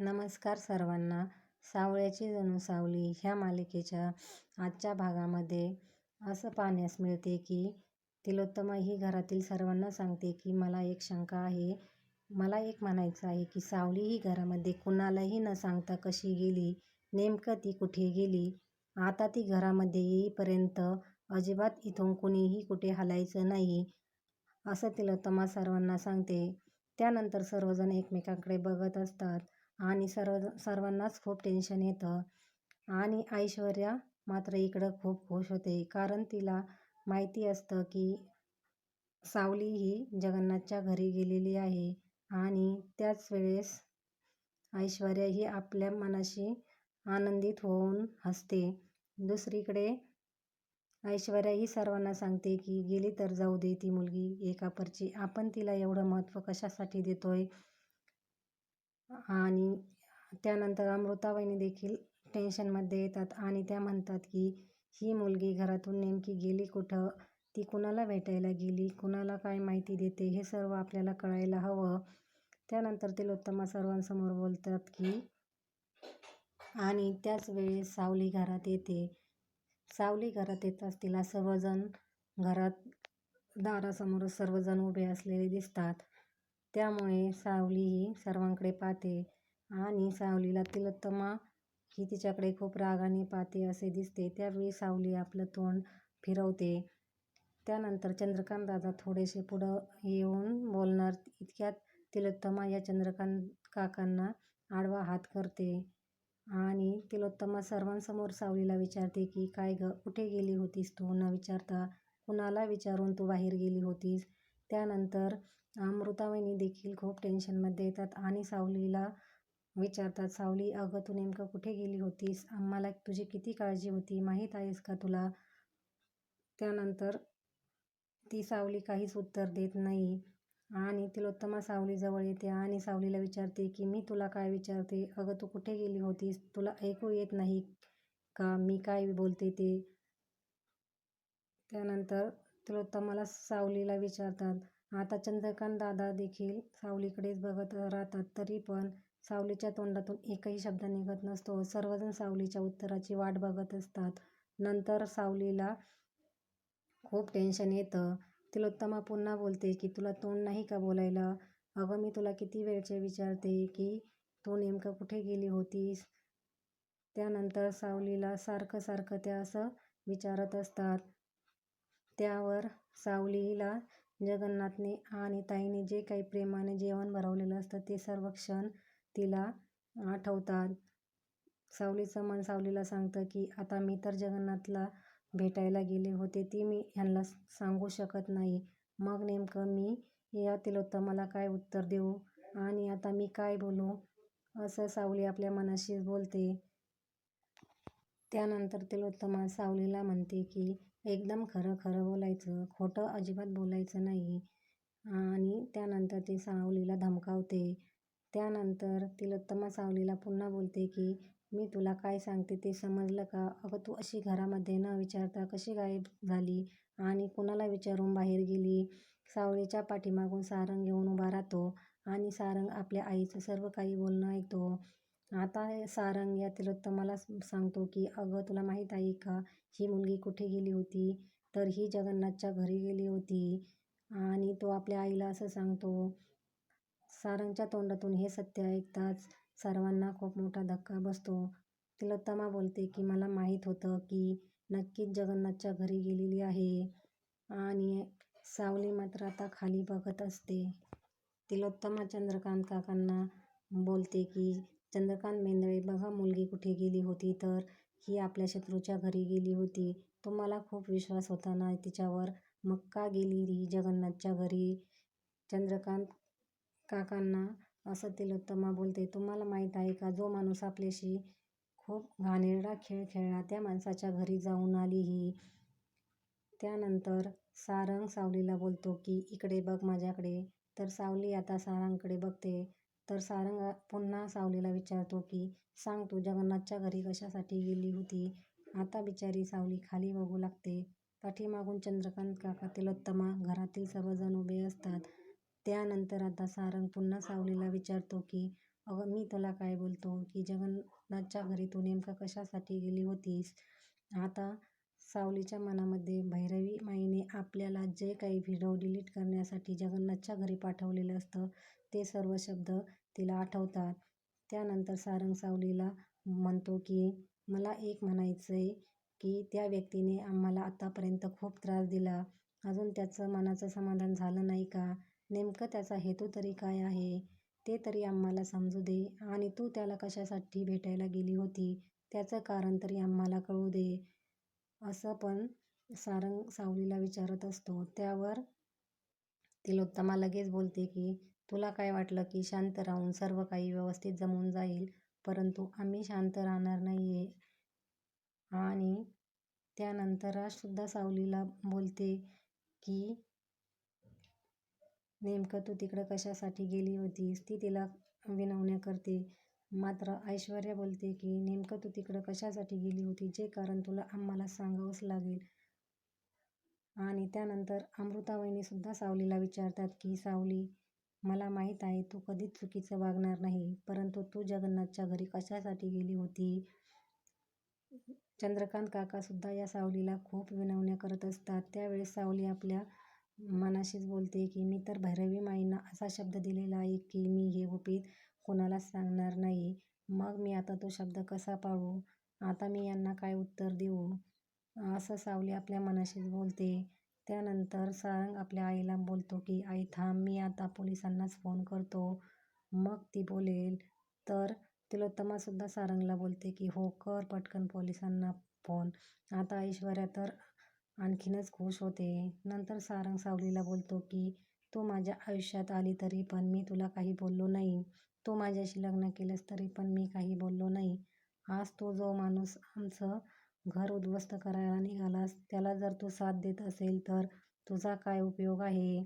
नमस्कार सर्वांना. सावळ्याची जणू सावली ह्या मालिकेच्या आजच्या भागामध्ये असं पाहण्यास मिळते की तिलोत्तमा ही घरातील सर्वांना सांगते की मला एक शंका आहे. मला एक म्हणायचं आहे की सावली ही घरामध्ये कुणालाही न सांगता कशी गेली? नेमकं ती कुठे गेली? आता ती घरामध्ये येईपर्यंत अजिबात इथून कुणीही कुठे हलायचं नाही, असं तिलोत्तमा सर्वांना सांगते. त्यानंतर सर्वजण एकमेकांकडे बघत असतात आणि सर्व सर्वांनाच खूप टेन्शन येतं आणि ऐश्वर्या मात्र इकडं खूप खूश होते. कारण तिला माहिती असतं की सावली ही जगन्नाथच्या घरी गेलेली आहे आणि त्याच वेळेस ऐश्वर्या ही आपल्या मनाशी आनंदित होऊन हसते. दुसरीकडे ऐश्वर्या ही सर्वांना सांगते की गेली तर जाऊ दे ती मुलगी एका परची आपण तिला एवढं महत्त्व कशासाठी देतोय? आणि त्यानंतर अमृतावहिनी देखील टेन्शनमध्ये येतात आणि त्या म्हणतात की ही मुलगी घरातून नेमकी गेली कुठं? ती कुणाला भेटायला गेली? कुणाला काय माहिती देते? हे सर्व आपल्याला कळायला हवं. त्यानंतर तिलोत्तमा सर्वांसमोर बोलतात की आणि त्याच वेळेस सावली घरात येते. सावली घरात येताच तिला सर्वजण घरात दारासमोर सर्वजण उभे असलेले दिसतात. त्यामुळे सावली ही सर्वांकडे पाहते आणि सावलीला तिलोत्तमा ही तिच्याकडे खूप रागाने पाहते असे दिसते. त्यावेळी सावली आपलं तोंड फिरवते. त्यानंतर चंद्रकांतदादा थोडेसे पुढं येऊन बोलणार इतक्यात तिलोत्तमा या चंद्रकांत काकांना आडवा हात करते आणि तिलोत्तमा सर्वांसमोर सावलीला विचारते की काय गं, कुठे गेली होतीस तू? न विचारता कुणाला विचारून तू बाहेर गेली होतीस? त्यानंतर अमृतावहिनी देखील खूप टेन्शनमध्ये येतात आणि सावलीला विचारतात सावली अगं तू नेमकं कुठे गेली होतीस? आम्हाला तुझी किती काळजी होती माहीत आहेस का तुला? त्यानंतर ती सावली काहीच उत्तर देत नाही आणि तिलोत्तमा सावलीजवळ येते आणि सावलीला विचारते की मी तुला काय विचारते? अगं तू कुठे गेली होतीस? तुला ऐकू येत नाही का मी काय बोलते ते? त्यानंतर तिलोत्तमाला सावलीला विचारतात. आता चंद्रकांत दादा देखील सावलीकडेच बघत राहतात. तरी पण सावलीच्या तोंडातून एकही शब्द निघत नसतो. सर्वजण सावलीच्या उत्तराची वाट बघत असतात. नंतर सावलीला खूप टेन्शन येतं. तिलोत्तमा पुन्हा बोलते की तुला तोंड नाही का बोलायला? अगं मी तुला किती वेळचे विचारते की तू नेमकं कुठे गेली होतीस? त्यानंतर सावलीला सारखं सारखं त्या असं विचारत असतात. त्यावर सावलीला जगन्नाथने आणि ताईने जे काही प्रेमाने जेवण भरवलेलं असतं ते सर्व क्षण तिला आठवतात. सावलीचं मन सावलीला सांगतं की आता मी तर जगन्नाथला भेटायला गेले होते ते मी ह्यांना सांगू शकत नाही. मग नेमकं मी या तिलोत्तमाला काय उत्तर देऊ आणि आता मी काय बोलू? असं सावली आपल्या मनाशीच बोलते. त्यानंतर तिलोत्तमा सावलीला म्हणते की एकदम खरं खरं बोलायचं, खोटं अजिबात बोलायचं नाही आणि त्यानंतर ती सावलीला धमकावते. त्यानंतर तिलोत्तमा सावलीला पुन्हा बोलते की मी तुला काय सांगते ते समजलं का? अगं तू अशी घरामध्ये न विचारता कशी गायब झाली आणि कुणाला विचारून बाहेर गेली? सावलीच्या पाठीमागून सारंग येऊन उभा राहतो आणि सारंग आपल्या आईचं सर्व काही बोलणं ऐकतो. आता सारंग या तिलोत्तमाला सांगतो की अगं तुला माहीत आहे का ही मुलगी कुठे गेली होती? तर ही जगन्नाथच्या घरी गेली होती आणि तो आपल्या आईला असं सांगतो. सारंगच्या तोंडातून हे सत्य ऐकताच सर्वांना खूप मोठा धक्का बसतो. तिलोत्तमा बोलते की मला माहीत होतं की नक्कीच जगन्नाथच्या घरी गेलेली आहे आणि सावली मात्र आता खाली बघत असते. तिलोत्तमा चंद्रकांत काकांना बोलते की चंद्रकांत मेंदळे बघा मुलगी कुठे गेली होती तर ही आपल्या शत्रूच्या घरी गेली होती. तुम्हाला खूप विश्वास होता ना तिच्यावर, मग का गेली जगन्नाथच्या घरी? चंद्रकांत काकांना असं तिलोत्तमा बोलते. तुम्हाला माहीत आहे का जो माणूस आपल्याशी खूप घाणेरडा खेळ खेळला त्या माणसाच्या घरी जाऊन आली ही? त्यानंतर सारंग सावलीला बोलतो की इकडे बघ माझ्याकडे. तर सावली आता सारंगकडे बघते. तर सारंग पुन्हा सावलीला विचारतो की सांग तू जगन्नाथच्या घरी कशासाठी गेली होती? आता बिचारी सावली खाली बघू लागते. पाठीमागून चंद्रकांत काका, तिलोत्तमा, घरातील सर्वजण उभे असतात. त्यानंतर आता सारंग पुन्हा सावलीला विचारतो की अगं मी तुला काय बोलतो की जगन्नाथच्या घरी तू नेमकं कशासाठी गेली होतीस आता सावलीच्या मनामध्ये भैरवी माईने आपल्याला जे काही व्हिडिओ डिलीट करण्यासाठी जगन्नाथच्या घरी पाठवलेलं असतं ते सर्व शब्द तिला आठवतात. त्यानंतर सारंग सावलीला म्हणतो की मला एक म्हणायचं आहे की त्या व्यक्तीने आम्हाला आत्तापर्यंत खूप त्रास दिला. अजून त्याचं मनाचं समाधान झालं नाही का? नेमकं त्याचा हेतू तरी काय आहे? ते तरी आम्हाला समजू दे. आणि तू त्याला कशासाठी भेटायला गेली होती? त्याचं कारण तरी आम्हाला कळू दे. असं पण सारंग सावलीला विचारत असतो. त्यावर तिलोत्तमा लगेच बोलते की तुला काय वाटलं की शांत राहून सर्व काही व्यवस्थित जमून जाईल? परंतु आम्ही शांत राहणार नाही आहे आणि त्यानंतर राजसुद्धा सावलीला बोलते की नेमकं तू तिकडं कशासाठी गेली होतीस? ती तिला विनवण्या करते. मात्र ऐश्वर्या बोलते की नेमकं तू तिकडं कशासाठी गेली होती? जे कारण तुला आम्हाला सांगावंच लागेल. आणि त्यानंतर अमृतावहिनीसुद्धा सावलीला विचारतात की सावली मला माहीत आहे तू कधीच चुकीचं वागणार नाही. परंतु तू जगन्नाथच्या घरी कशासाठी गेली होती? चंद्रकांत काकासुद्धा या सावलीला खूप विनवण्या करत असतात. त्यावेळेस सावली आपल्या मनाशीच बोलते की मी तर भैरवी माईंना असा शब्द दिलेला आहे की मी हे गुपित कोणालाच सांगणार नाही. मग मी आता तो शब्द कसा पाळू? आता मी यांना काय उत्तर देऊ? असं सावली आपल्या मनाशीच बोलते. त्यानंतर सारंग आपल्या आईला बोलतो की आई थांब मी आता पोलिसांनाच फोन करतो. मग ती बोलेल तर? तिलोत्तमासुद्धा सारंगला बोलते की हो कर पटकन पोलिसांना फोन. आता ऐश्वर्या तर आणखीनच खुश होते. नंतर सारंग सावलीला बोलतो की तू माझ्या आयुष्यात आली तरी पण मी तुला काही बोललो नाही. तू माझ्याशी लग्न केलंस तरी पण मी काही बोललो नाही. आज तो जो माणूस आमचं घर उद्ध्वस्त करायला निघालास त्याला जर तू साथ देत असेल तर तुझा काय उपयोग आहे?